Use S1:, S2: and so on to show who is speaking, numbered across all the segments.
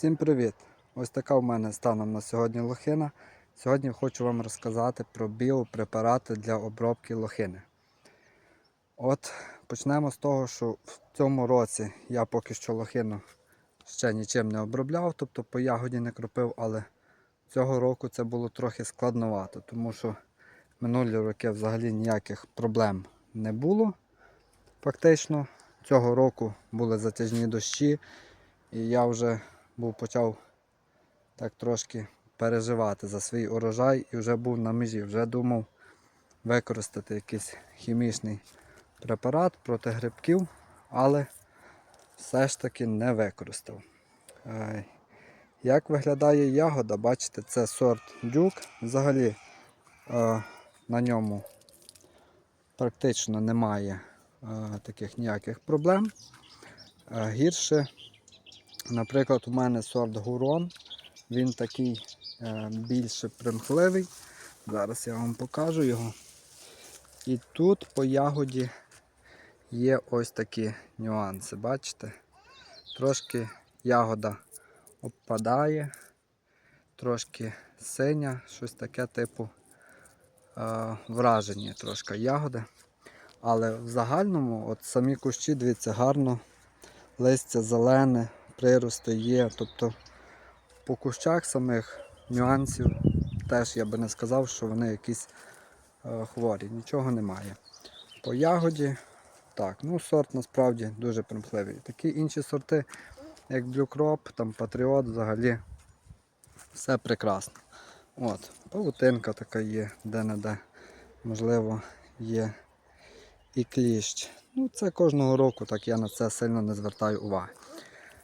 S1: Всім привіт! Ось така в мене станом на сьогодні лохина. Сьогодні хочу вам розказати про біопрепарати для обробки лохини. От почнемо з того, що в цьому році я поки що лохину ще нічим не обробляв, тобто по ягоді не кропив, але цього року це було трохи складновато, тому що минулі роки взагалі ніяких проблем не було. Фактично, цього року були затяжні дощі, і я вже був почав так трошки переживати за свій урожай і вже був на межі, вже думав використати якийсь хімічний препарат проти грибків, але все ж таки не використав. Е, Як виглядає ягода, бачите, це сорт дюк. Взагалі е, на ньому практично немає е, таких ніяких проблем. Гірше Наприклад, у мене сорт Гурон. Він такий е, більше примхливий. Зараз я вам покажу його. І тут по ягоді є ось такі нюанси. Бачите? Трошки ягода обпадає, трошки синя, щось таке типу е, враження трошки ягоди. Але в загальному от самі кущі, дивіться, гарно, листя зелене, прирости є. Тобто по кущах самих нюансів теж я би не сказав, що вони якісь е, хворі. Нічого немає. По ягоді, так, ну сорт насправді дуже примхливий. Такі інші сорти, як Crop, там Patriot, взагалі все прекрасно. От, павутинка така є, де-не-де, можливо, є і кліщ. Ну, це кожного року, так я на це сильно не звертаю уваги.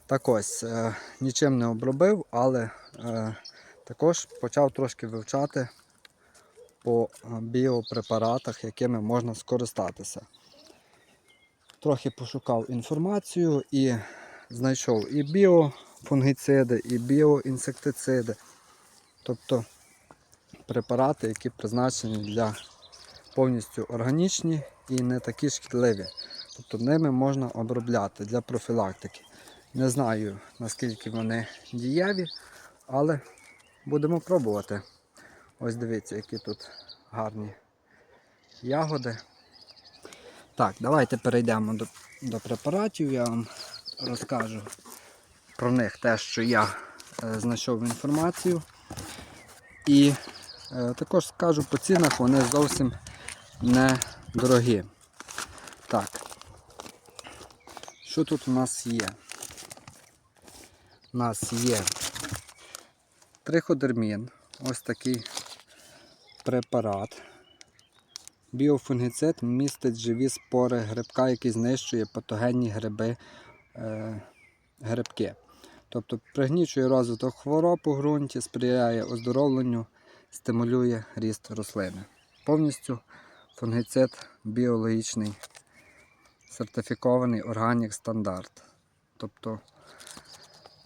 S1: Так ось, е, нічим не обробив, але е, також почав трошки вивчати по е, біопрепаратах, якими можна скористатися. Трохи пошукав інформацію і знайшов і біофунгіциди, і біоінсектициди. Тобто препарати, які призначені для повністю органічні і не такі шкідливі. Тобто ними можна обробляти для профілактики. Не знаю наскільки вони дієві, але будемо пробувати. Ось дивіться, які тут гарні ягоди. Так, давайте перейдемо до, до препаратів. Я вам розкажу про них те, що я е, знайшов інформацію. І е, також скажу по цінах, вони зовсім не дорогі. Так, що тут у нас є? У нас є триходермін, ось такий препарат. Біофунгіцид містить живі спори грибка, який знищує патогенні гриби, е, грибки. Тобто пригнічує розвиток хвороб у ґрунті, сприяє оздоровленню, стимулює ріст рослини. Повністю фунгіцид біологічний, сертифікований органік стандарт. Тобто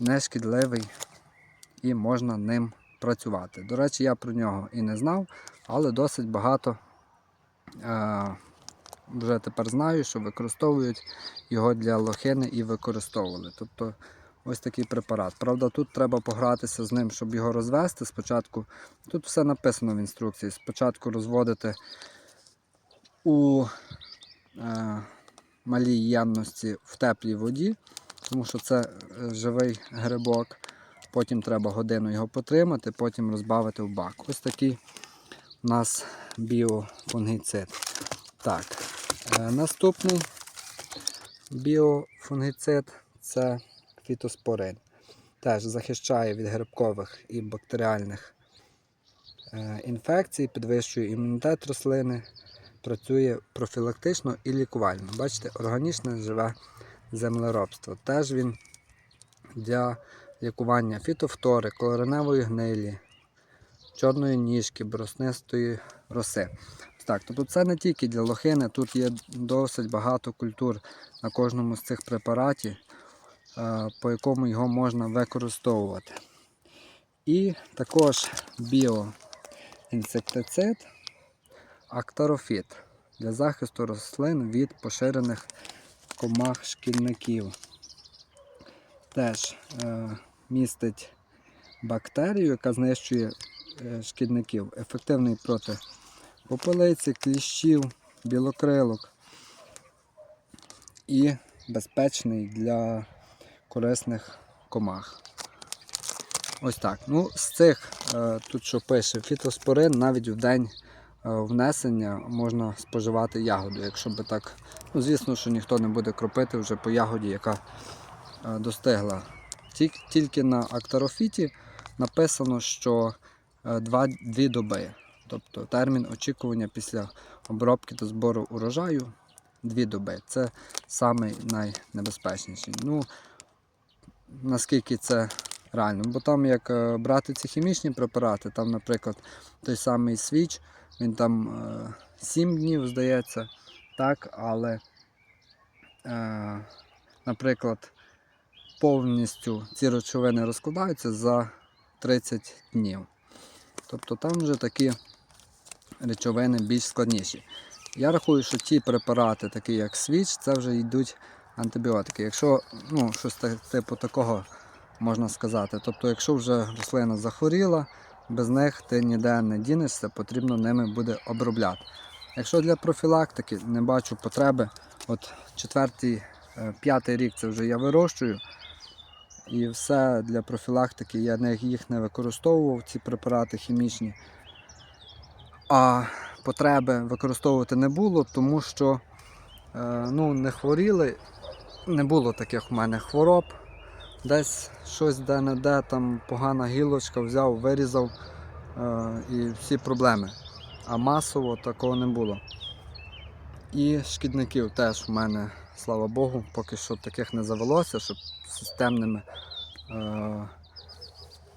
S1: не шкідливий і можна ним працювати. До речі, я про нього і не знав, але досить багато е, вже тепер знаю, що використовують його для лохини і використовували. Тобто ось такий препарат. Правда, тут треба погратися з ним, щоб його розвести. Спочатку, тут все написано в інструкції. Спочатку розводити у е, малій ємності в теплій воді тому що це е, живий грибок. Потім треба годину його потримати, потім розбавити в бак. Ось такий у нас біофунгіцид. Так, е, Наступний біофунгіцид це фітоспорин. Теж захищає від грибкових і бактеріальних е, інфекцій, підвищує імунітет рослини, працює профілактично і лікувально. Бачите, органічне живе землеробство. Теж він для лікування фітофтори, колореневої гнилі, чорної ніжки, броснистої роси. Так, тобто це не тільки для лохини, тут є досить багато культур на кожному з цих препаратів, е, по якому його можна використовувати. І також біоінсектицид Актарофіт для захисту рослин від поширених комах шкідників. Теж е, містить бактерію, яка знищує е, шкідників. Ефективний проти попелиці, кліщів, білокрилок і безпечний для корисних комах. Ось так. Ну, з цих, е, тут що пише, фітоспорин навіть в день внесення можна споживати ягоду. Якщо би так, ну звісно, що ніхто не буде кропити вже по ягоді, яка е, достигла. Тільки на актарофіті написано, що 2 доби. Тобто термін очікування після обробки та збору урожаю 2 доби. Це найнебезпечніший. Ну, наскільки це реально. Бо там, як е, брати ці хімічні препарати, там, наприклад, той самий свіч, він там е, 7 днів, здається, так, але, е, наприклад, повністю ці речовини розкладаються за 30 днів. Тобто там вже такі речовини більш складніші. Я рахую, що ті препарати, такі як свіч, це вже йдуть антибіотики. Якщо ну, щось типу такого можна сказати. Тобто, якщо вже рослина захворіла, без них ти ніде не дінешся, потрібно ними буде обробляти. Якщо для профілактики не бачу потреби, от четвертий, е, п'ятий рік це вже я вирощую. І все для профілактики я їх не використовував, ці препарати хімічні. А потреби використовувати не було, тому що е, ну, не хворіли, не було таких в мене хвороб. Десь щось де-не-де, там погана гілочка взяв, вирізав е, і всі проблеми. А масово такого не було. І шкідників теж в мене, слава Богу, поки що таких не завелося, щоб системними е,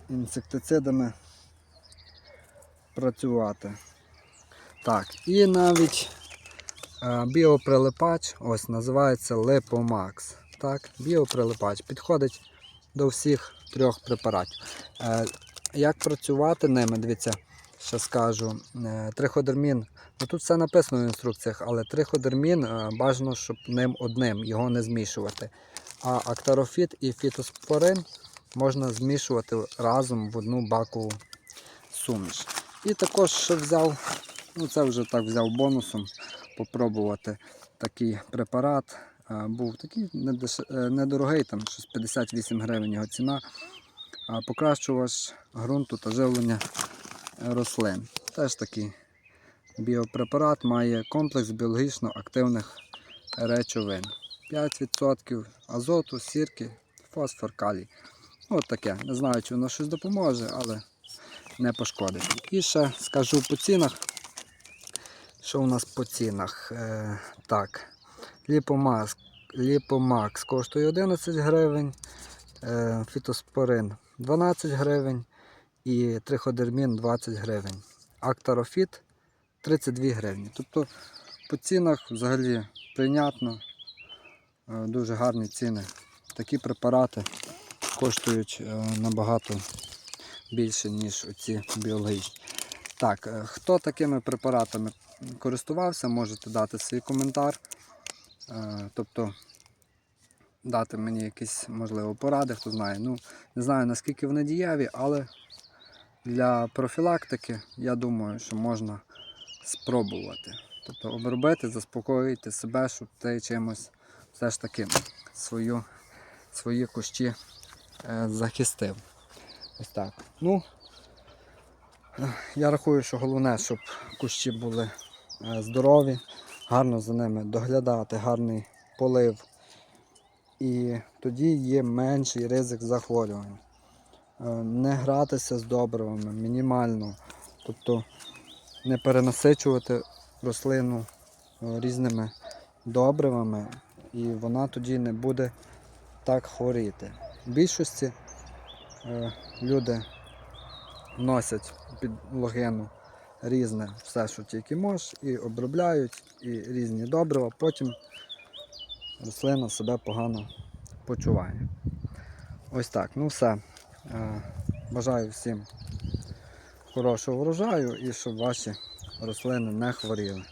S1: інсектицидами працювати. Так, і навіть е, біоприлипач, ось називається Липомакс. Так, біоприлипач підходить до всіх трьох препаратів. Е, як працювати ними? Дивіться, ще скажу. Е, триходермін. Ну, тут все написано в інструкціях, але триходермін е, бажано, щоб ним одним, його не змішувати. А актарофіт і фітоспорин можна змішувати разом в одну бакову суміш. І також ще взяв, ну це вже так взяв бонусом, попробувати такий препарат. Е, Був такий е, недорогий, там щось 58 гривень його ціна. А Покращувач ґрунту та живлення рослин. Теж такий біопрепарат має комплекс біологічно активних речовин. 5% азоту, сірки, фосфор, калій. От таке. Не знаю, чи воно щось допоможе, але не пошкодить. І ще скажу по цінах. Що у нас по цінах? Е, так, Ліпомакс, Ліпомакс коштує 11 гривень, е, фітоспорин 12 гривень і триходермін 20 гривень. Актарофіт 32 гривні. Тобто по цінах взагалі прийнятно, е, дуже гарні ціни. Такі препарати коштують е, набагато більше, ніж оці біологічні. Так, хто такими препаратами користувався, можете дати свій коментар. Е, Тобто дати мені якісь, можливо, поради, хто знає. Ну, не знаю наскільки вони дієві, але для профілактики я думаю, що можна спробувати. Тобто обробити, заспокоїти себе, щоб ти чимось все ж таки свою, свої кущі е, захистив. Ось так. Ну, е, я рахую, що головне, щоб кущі були е, здорові, гарно за ними доглядати, гарний полив. І тоді є менший ризик захворювань. Е, Не гратися з добривами мінімально. Тобто не перенасичувати рослину е, різними добривами, і вона тоді не буде так хворіти. В більшості е, люди носять під логину різне все, що тільки можеш, і обробляють, і різні добрива, потім рослина себе погано почуває. Ось так, ну все. Е, Бажаю всім хорошого врожаю і щоб ваші рослини не хворіли.